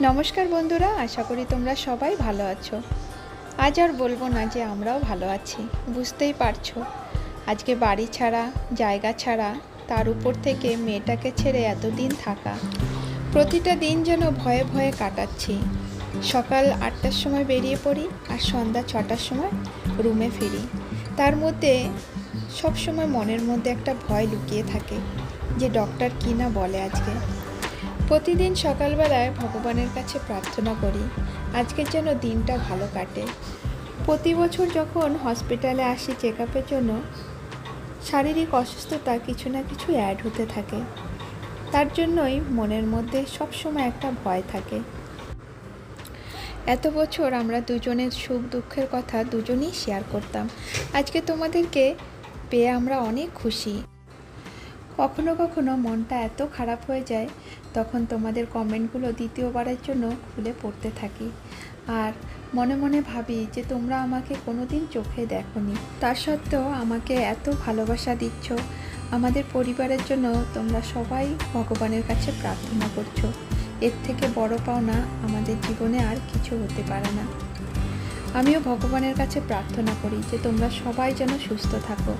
নমস্কার বন্ধুরা, আশা করি তোমরা সবাই ভালো আছো। আজ আর বলব না যে আমরাও ভালো আছি, বুঝতেই পারছ। আজকে বাড়ি ছাড়া, জায়গা ছাড়া, তার উপর থেকে মেয়েটাকে ছেড়ে এতদিন থাকা। প্রতিটা দিন যেন ভয়ে ভয়ে কাটাচ্ছি। সকাল আটটার সময় বেরিয়ে পড়ি আর সন্ধ্যা ছটার সময় রুমে ফিরি। তার মধ্যে সব সময় মনের মধ্যে একটা ভয় লুকিয়ে থাকে যে ডক্টর কী না বলে আজকে। প্রতিদিন সকালবেলায় ভগবানের কাছে প্রার্থনা করি, আজকের যেন দিনটা ভালো কাটে। প্রতি বছর যখন হসপিটালে আসি চেক আপের জন্য, শারীরিক অসুস্থতা কিছু না কিছু অ্যাড হতে থাকে। তার জন্যই মনের মধ্যে সবসময় একটা ভয় থাকে। এত বছর আমরা দুজনের সুখ দুঃখের কথা দুজনেই শেয়ার করতাম। আজকে তোমাদেরকে পেয়ে আমরা অনেক খুশি। কখনো কখনো মনটা এত খারাপ হয়ে যায়, তখন তোমাদের কমেন্টগুলো দ্বিতীয়বারের জন্য খুলে পড়তে থাকি। আর মনে মনে ভাবি যে তোমরা আমাকে কোনোদিন চোখে দেখোনি। তা সত্ত্বেও আমাকে এত ভালোবাসা দিচ্ছ, আমাদের পরিবারের জন্য তোমরা সবাই ভগবানের কাছে প্রার্থনা করছ। এর থেকে বড় পাওনা আমাদের জীবনে আর কিছু হতে পারে না। আমিও ভগবানের কাছে প্রার্থনা করি যে তোমরা সবাই যেন সুস্থ থাকো।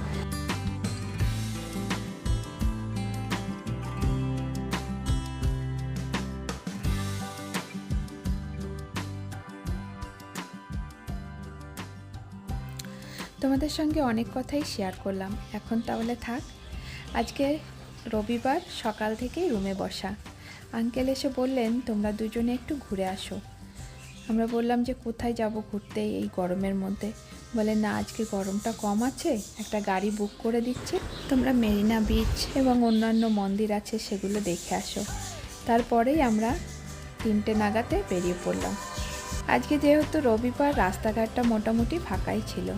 তোমাদের সঙ্গে অনেক কথাই শেয়ার করলাম। এখন তাহলে থাক। আজকে রবিবার, সকাল থেকেই রুমে বসা। আঙ্কেল এসে বললেন, তোমরা দুজনে একটু ঘুরে আসো। আমরা বললাম যে, কোথায় যাব ঘুরতে এই গরমের মধ্যে? বলে, না, আজকে গরমটা কম আছে। একটা গাড়ি বুক করে দিচ্ছি। তোমরা মেরিনা বিচ এবং অন্যান্য মন্দির আছে, সেগুলো দেখে আসো। তারপরেই আমরা তিনটে নাগাতে বেরিয়ে পড়লাম। আজকে যেহেতু রবিবার, রাস্তাঘাটটা মোটামুটি ফাঁকাই ছিল।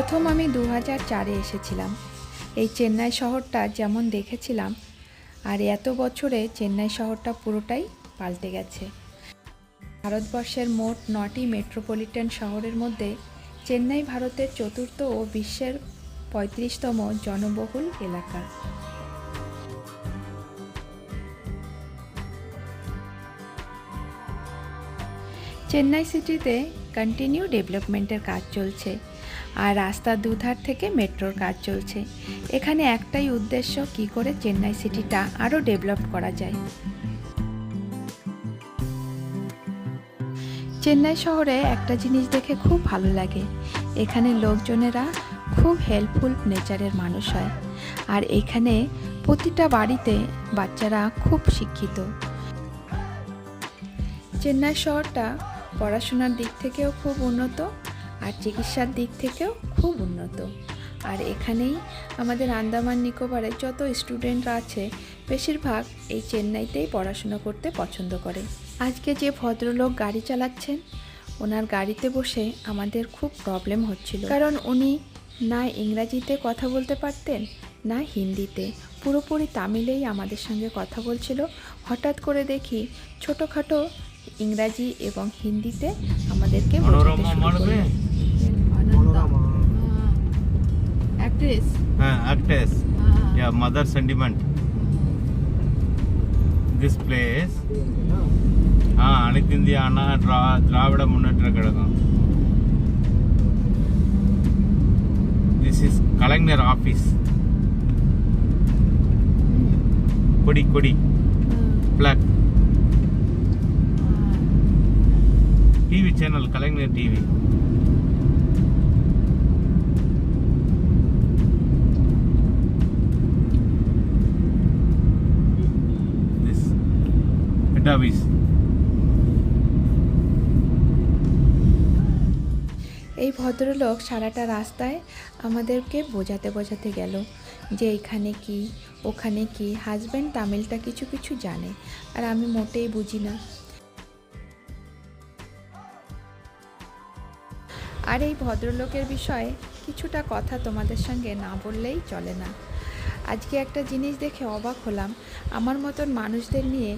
প্রথম আমি দু হাজার চারে এসেছিলাম। এই চেন্নাই শহরটা যেমন দেখেছিলাম, আর এত বছরে চেন্নাই শহরটা পুরোটাই পাল্টে গেছে। ভারতবর্ষের মোট নটি মেট্রোপলিটন শহরের মধ্যে চেন্নাই ভারতের চতুর্থ ও বিশ্বের পঁয়ত্রিশতম জনবহুল এলাকা। চেন্নাই সিটিতে কন্টিনিউ ডেভেলপমেন্টের কাজ চলছে। আর রাস্তার দুধার থেকে মেট্রোর কাজ চলছে। এখানে একটাই উদ্দেশ্য, কি করে চেন্নাই সিটিটা আরও ডেভেলপ করা যায়। চেন্নাই শহরে একটা জিনিস দেখে খুব ভালো লাগে। এখানে লোকজনেরা খুব হেল্পফুল নেচারের মানুষ হয়। আর এখানে প্রতিটা বাড়িতে বাচ্চারা খুব শিক্ষিত। চেন্নাই শহরটা পড়াশোনার দিক থেকেও খুব উন্নত আর চিকিৎসার দিক থেকেও খুব উন্নত। আর এখানেই আমাদের আন্দামান নিকোবরে যত স্টুডেন্টরা আছে, বেশিরভাগ এই চেন্নাইতেই পড়াশোনা করতে পছন্দ করে। আজকে যে ভদ্রলোক গাড়ি চালাচ্ছেন, ওনার গাড়িতে বসে আমাদের খুব প্রবলেম হচ্ছিল। কারণ উনি না ইংরাজিতে কথা বলতে পারতেন, না হিন্দিতে। পুরোপুরি তামিলেই আমাদের সঙ্গে কথা বলছিল। হঠাৎ করে দেখি ছোটোখাটো ইংরাজি এবং হিন্দিতে আমাদেরকে বোঝাতে মনোরমা শুরু মারবে করলো। Actress. হ্যাঁ actress Ah. yeah mother sentiment this place ஆ அனைத்து இந்திய அண்ணா திரா Dravida Munnetra Kazhagam this is Kalaignar office கொடி கொடி black TV channel Kalaignar TV this head office এই ভদ্রলোক সারাটা রাস্তায় আমাদেরকে বোঝাতে বোঝাতে গেল যে এখানে কি ওখানে কি হাজব্যান্ড তামিলটা কিছু কিছু জানে আর আমি মোটেই বুঝি না আর এই ভদ্রলোকের বিষয়ে কিছুটা কথা তোমাদের সঙ্গে না বললেই চলে না। আজকে একটা জিনিস দেখে অবাক হলাম। আমার মতন মানুষদের নিয়ে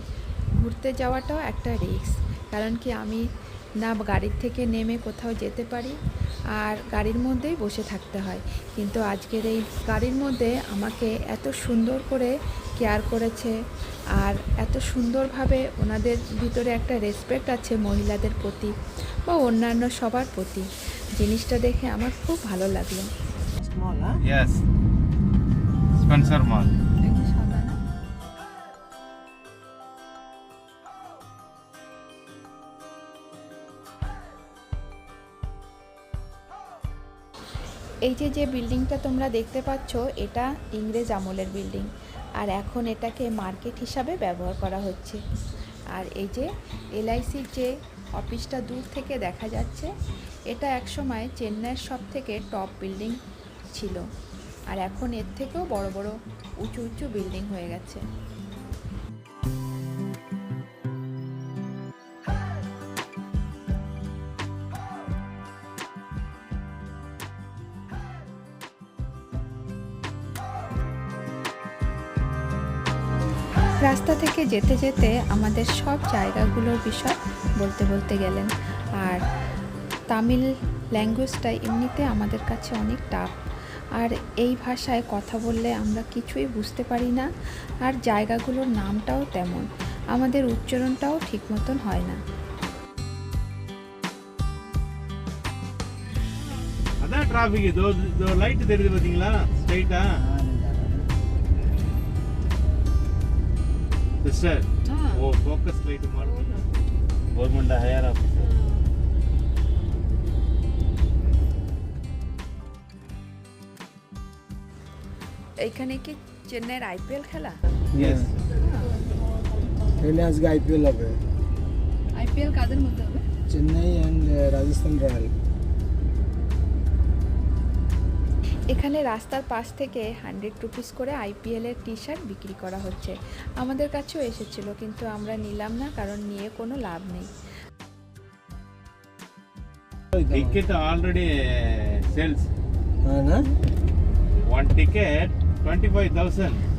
ঘুরতে যাওয়াটাও একটা রিস্ক। কারণ কি আমি না গাড়ির থেকে নেমে কোথাও যেতে পারি, আর গাড়ির মধ্যেই বসে থাকতে হয়। কিন্তু আজকের এই গাড়ির মধ্যে আমাকে এত সুন্দর করে কেয়ার করেছে। আর এত সুন্দরভাবে ওনাদের ভিতরে একটা রেসপেক্ট আছে মহিলাদের প্রতি বা অন্যান্য সবার প্রতি। জিনিসটা দেখে আমার খুব ভালো লাগল. এই যে যে বিল্ডিংটা তোমরা দেখতে পাচ্ছ এটা ইংরেজ আমলের বিল্ডিং আর এখন এটাকে মার্কেট হিসাবে ব্যবহার করা হচ্ছে। আর এই যে এলআইসির যে অফিসটা দূর থেকে দেখা যাচ্ছে, এটা একসময় চেন্নাইয়ের সব থেকে টপ বিল্ডিং ছিল। আর এখন এর থেকেও বড় বড় উঁচু উঁচু বিল্ডিং হয়ে গেছে। রাস্তা থেকে যেতে যেতে আমাদের সব জায়গাগুলোর বিষয় বলতে বলতে গেলেন আর তামিল ল্যাঙ্গুয়েজটা এমনিতে আমাদের কাছে অনেক টাফ আর এই ভাষায় কথা বললে আমরা কিছুই বুঝতে পারি না আর জায়গাগুলোর নামটাও তেমন আমাদের উচ্চারণটাও ঠিক মতন হয় না அதான் டிராபிக் இதோ இதோ லைட் தெரியுது பாத்தீங்களா ஸ்ட்ரைட்டா ಸಿಸ್ಟರ್ ಓ ಫೋಕಸ್ ಲೈಟ್ ಮಾಡ್ತೀನಿ ಗೌರ್ಮೆಂಟ್ ಹೈಯರ್ ಆಫೀಸರ್ এইখানে কি চেন্নাইয়ের আইপিএল খেলা ইয়েস এখানে আজকে আইপিএল হবে আইপিএল কাদের মধ্যে হবে চেন্নাই অ্যান্ড রাজস্থান রয়্যাল এখানে রাস্তার পাশ থেকে হান্ড্রেড রুপিস করে আইপিএলের টি শার্ট বিক্রি করা হচ্ছে। আমাদের কাছেও এসেছিল কিন্তু আমরা নিলাম না কারণ নিয়ে কোনো লাভ নেই। হ্যাঁ,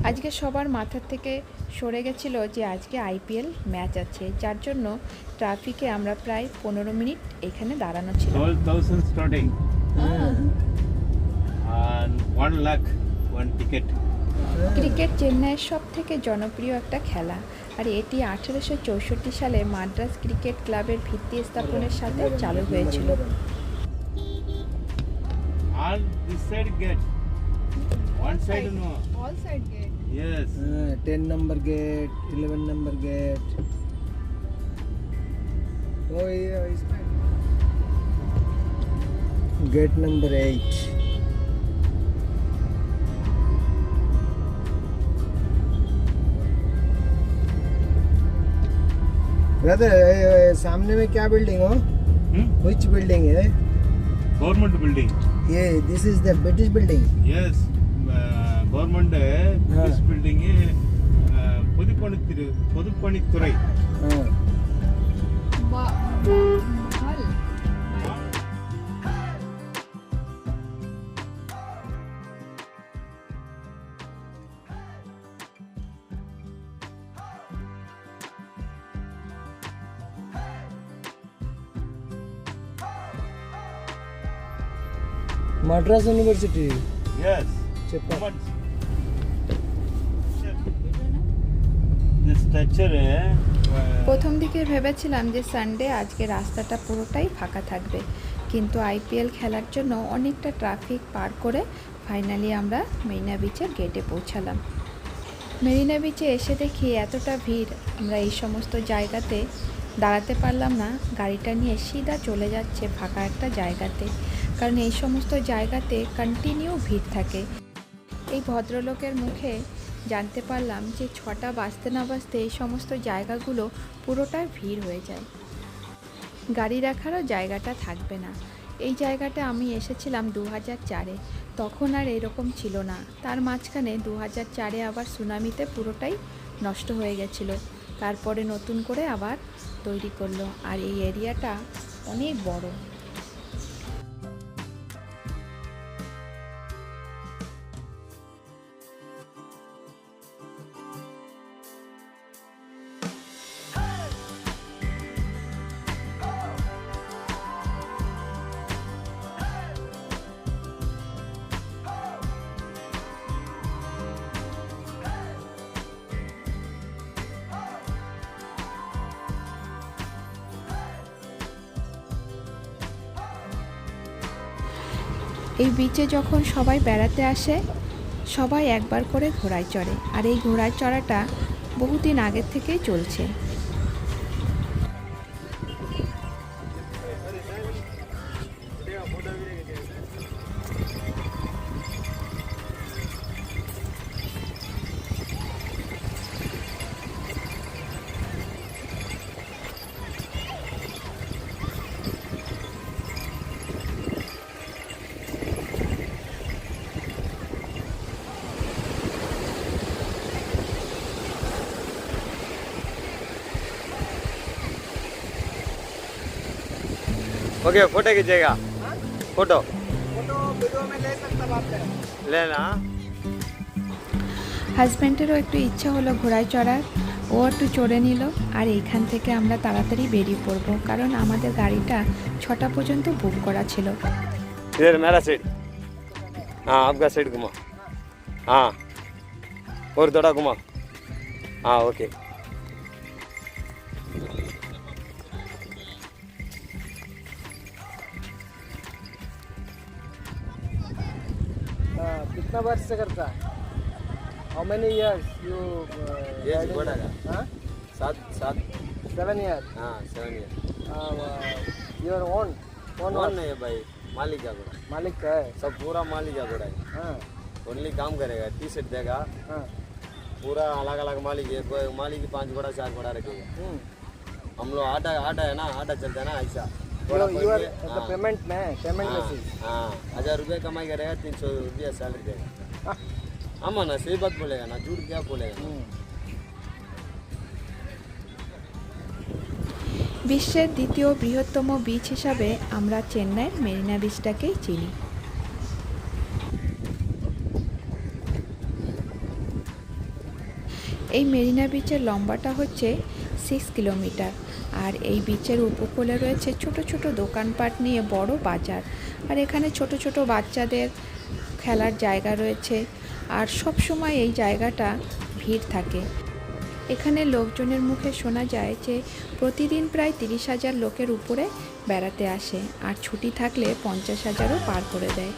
আজকে সবার মাথার থেকে সরে গেছিল যে আজকে আইপিএল ম্যাচ আছে। যার জন্য ট্রাফিকে আমরা প্রায় পনেরো মিনিট এখানে দাঁড়ানো ছিল। One lakh one ticket cricket চেন্নাইয়ের সব থেকে জনপ্রিয় একটা খেলা আর এটি আঠেরোশো চৌষট্টি সালে মাদ্রাজ ক্রিকেট ক্লাবের ভিত্তি স্থাপনের সাথে চালু হয়েছিল আর this side gate One side, side no. All side gate. Yes. হ্যাঁ, uh, 10 number gate, 11 number gate. Oh yeah, it's fine. 8. Brother सामने में क्या बिल्डिंग हो विच बिल्डिंग है गवर्नमेंट बिल्डिंग ये this is the British building yes government office building பொதுப்பணித்துறை பொதுப்பணித்துறை Madras university. Yes. structure, uh, প্রথম দিকে ভেবেছিলাম যে সানডে আজকে রাস্তাটা পুরোটাই ফাঁকা থাকবে। কিন্তু আইপিএল খেলার জন্য অনেকটা ট্রাফিক পার করে ফাইনালি আমরা মেরিনা বিচের গেটে পৌঁছালাম। মেরিনা বিচে এসে দেখি এতটা ভিড় আমরা এই সমস্ত জায়গাতে দাঁড়াতে পারলাম না। গাড়িটা নিয়ে সিধা চলে যাচ্ছে ফাঁকা একটা জায়গাতে। কারণ এই সমস্ত জায়গাতে কন্টিনিউ ভিড় থাকে। এই ভদ্রলোকের মুখে জানতে পারলাম যে ছটা বাজতে না বাজতে এই সমস্ত জায়গাগুলো পুরোটাই ভিড় হয়ে যায়। গাড়ি রাখারও জায়গাটা থাকবে না। এই জায়গাটা আমি এসেছিলাম দু হাজার চারে। তখন আর এরকম ছিল না। তার মাঝখানে দু হাজার চারে আবার সুনামিতে পুরোটাই নষ্ট হয়ে গেছিল। তারপরে নতুন করে আবার তৈরি করল। আর এই এরিয়াটা অনেক বড়। এই বিচে যখন সবাই বেড়াতে আসে, সবাই একবার করে ঘোড়ায় চড়ে। আর এই ঘোড়ায় চড়াটা বহুদিন আগের থেকেই চলছে। ओके फोटो खींचेगा फोटो फोटो वीडियो में ले सकता बात है लेना হাজব্যান্ডেরও একটু ইচ্ছা হলো ঘোড়ায় চড়ার ও একটু চড়ে নিল আর এইখান থেকে আমরা তাড়াতাড়ি বেরিয়ে পড়ব কারণ আমাদের গাড়িটা ছটা পর্যন্ত বুক করা ছিল इधर मेरा साइड हाँ आपका साइड घुमा हाँ और थोड़ा घुमा हाँ ओके कितना वर्ष से करता है? How many years you Yes, बढ़ेगा। हाँ? सात सात। सेवन ईयर हाँ seven year your own own कौन नहीं है भाई मालिक का घोड़ा। मालिक का है? सब पूरा मालिक का घोड़ा है। हाँ। ओनली काम करेगा टी शर्ट देगा। हाँ। पूरा अलग अलग मालिक है कोई मालिक पाँच घोड़ा चार घोड़ा रखेगा। हम्म। हम लोग आटा आटा है ना आटा चलता है ना ऐसा। यू घोड़ा यू आर पकड़ के, द हाँ, पेमेंट में पेमेंट हाँ, बेसिस हाँ हजार रुपये कमाई करेगा तीन सौ रुपया सैलरी देगा आमा ना सही बात बोलेगा ना झूठ क्या बोलेगा বিশ্বের দ্বিতীয় বৃহত্তম বিচ হিসাবে আমরা চেন্নাইয়ের মেরিনা বিচটাকেই চিনি এই মেরিনা বিচের লম্বাটা হচ্ছে সিক্স কিলোমিটার আর এই বিচের উপকূলে রয়েছে ছোট ছোট দোকানপাট নিয়ে বড় বাজার। আর এখানে ছোট ছোট বাচ্চাদের খেলার জায়গা রয়েছে। আর সব সময় এই জায়গাটা ভিড় থাকে। এখানে লোকজনের মুখে শোনা যায় যে প্রতিদিন প্রায় তিরিশ হাজার লোকের উপরে বেড়াতে আসে। আর ছুটি থাকলে পঞ্চাশ হাজারও পার করে দেয়।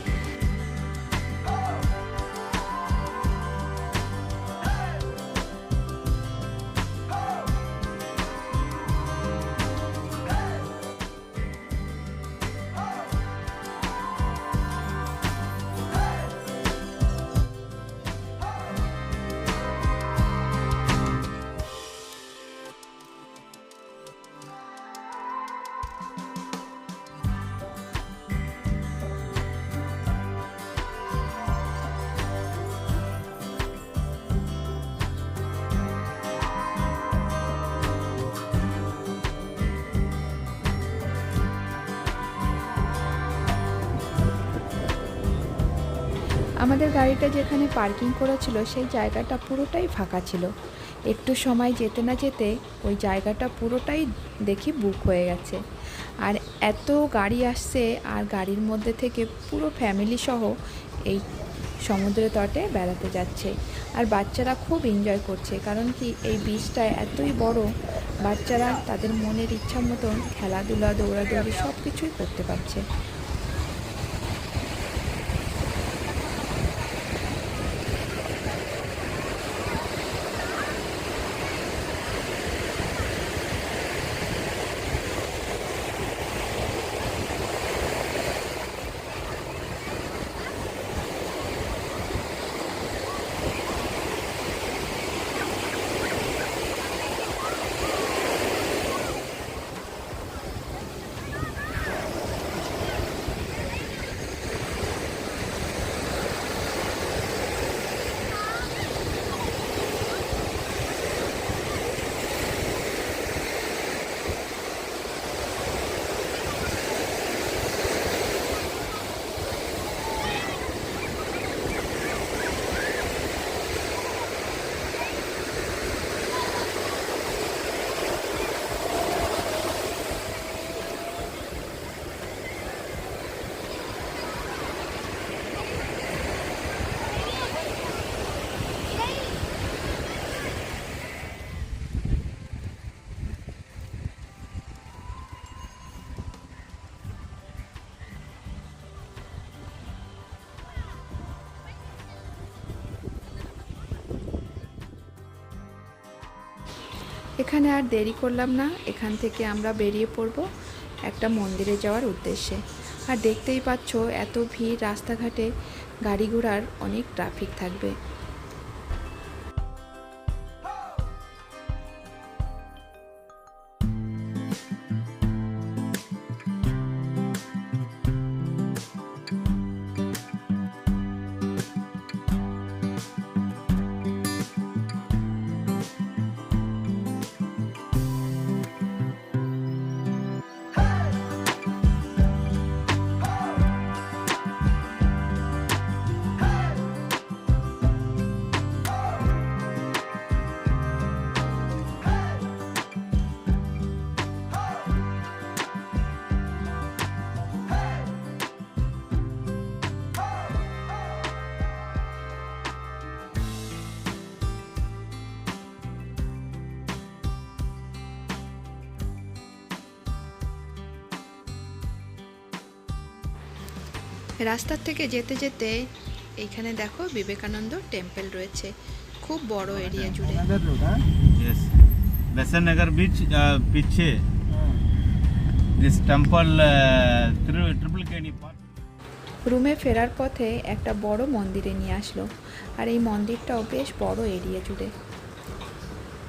আমাদের গাড়িটা যেখানে পার্কিং করেছিল, সেই জায়গাটা পুরোটাই ফাঁকা ছিল। একটু সময় যেতে না যেতে ওই জায়গাটা পুরোটাই দেখি বুক হয়ে গেছে। আর এত গাড়ি আসছে, আর গাড়ির মধ্যে থেকে পুরো ফ্যামিলি সহ এই সমুদ্র তটে বেড়াতে যাচ্ছে। আর বাচ্চারা খুব এনজয় করছে, কারণ কি এই বীজটা এতই বড়, বাচ্চারা তাদের মনের ইচ্ছা মতন খেলাধুলা, দৌড়াদৌড়ি সব কিছুই করতে পারছে। এখানে আর দেরি করলাম না, এখান থেকে আমরা বেরিয়ে পড়ব একটা মন্দিরে যাওয়ার উদ্দেশ্যে। আর দেখতেই পাচ্ছ, এত ভিড়, রাস্তাঘাটে গাড়ি ঘোড়ার অনেক ট্রাফিক থাকবে। রাস্তার থেকে যেতে যেতে এইখানে দেখো বিবেকানন্দ টেম্পল রয়েছে। খুব বড় এরিয়া জুড়ে। पीछे this temple uh, tri- triple KD park. রুমে ফেরার পথে একটা বড় মন্দিরে নিয়ে আসলো। আর এই মন্দিরটাও বেশ বড় এরিয়া জুড়ে।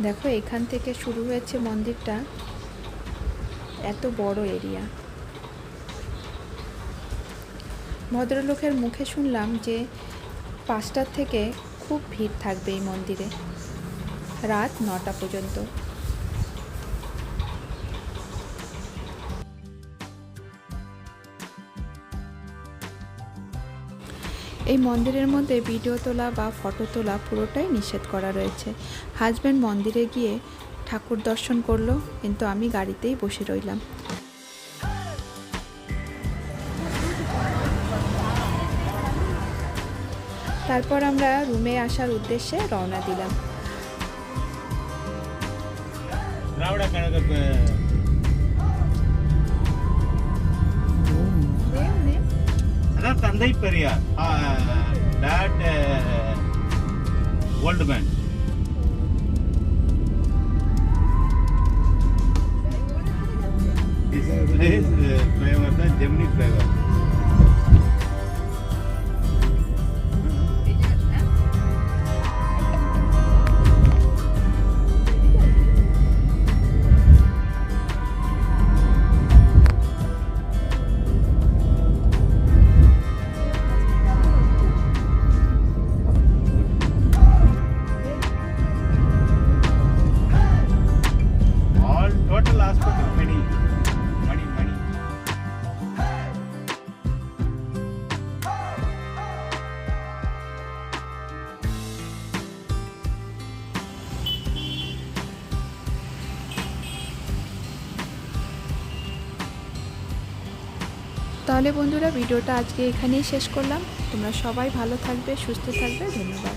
দেখো এখান থেকে শুরু হয়েছে মন্দিরটা। এত বড় এরিয়া। ভদ্রলোকের মুখে শুনলাম যে পাঁচটার থেকে খুব ভিড় থাকবে এই মন্দিরে। রাত নটা পর্যন্ত। এই মন্দিরের মধ্যে ভিডিও তোলা বা ফটো তোলা পুরোটাই নিষেধ করা রয়েছে। হাজব্যান্ড মন্দিরে গিয়ে ঠাকুর দর্শন করল, কিন্তু আমি গাড়িতেই বসে রইলাম। তারপর আমরা রুমে আসার উদ্দেশ্যে রওনা দিলাম திராவிட கழக அதான் தந்தை Periyar that old man flavour தான் ஜெமினி ஃப்ளேவர் all তাহলে বন্ধুরা ভিডিওটা আজকে এখানেই শেষ করলাম। তোমরা সবাই ভালো থাকবে সুস্থ থাকবে। ধন্যবাদ।